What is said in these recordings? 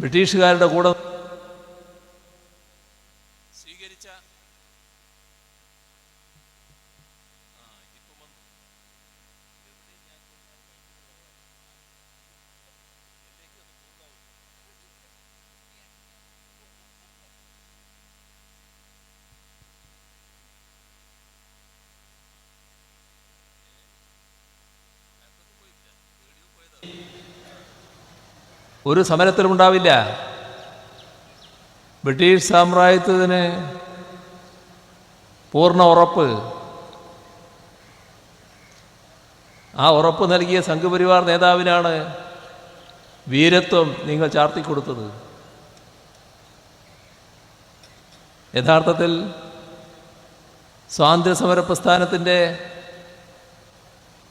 ബ്രിട്ടീഷുകാരുടെ കൂടെ സ്വീകരിച്ച ഒരു സമരത്തിലും ഉണ്ടാവില്ല. ബ്രിട്ടീഷ് സാമ്രാജ്യത്തിന് പൂർണ ഉറപ്പ്. ആ ഉറപ്പ് നൽകിയ സംഘപരിവാർ നേതാവിനാണ് വീരത്വം നിങ്ങൾ ചാർത്തിക്കൊടുത്തത്. യഥാർത്ഥത്തിൽ സ്വാതന്ത്ര്യസമര പ്രസ്ഥാനത്തിന്റെ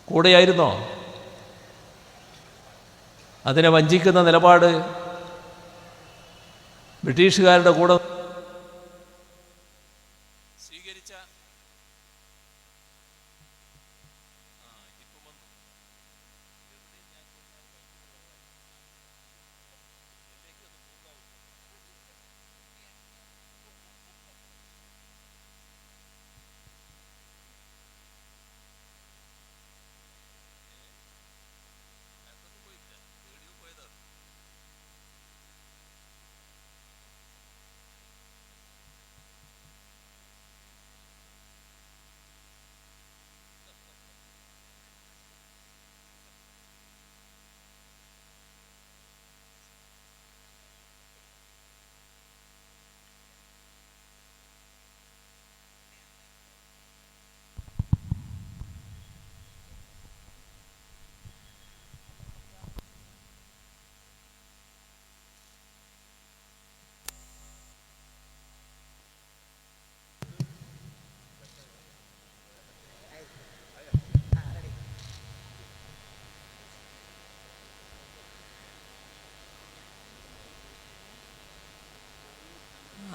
കൂടെയായിരുന്നോ? അതിനെ വഞ്ചിക്കുന്ന നിലപാട് ബ്രിട്ടീഷുകാരുടെ കൂടെ സ്വീകരിച്ച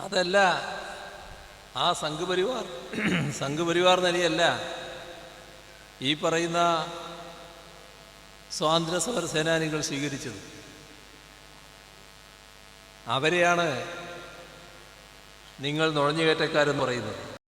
അതല്ല ആ സംഘപരിവാർ. സംഘപരിവാർ നിലയല്ല ഈ പറയുന്ന സ്വാതന്ത്ര്യ സമര സേനാനികൾ സ്വീകരിച്ചത്. അവരെയാണ് നിങ്ങൾ നുഴഞ്ഞുകയറ്റക്കാരെന്ന് പറയുന്നത്.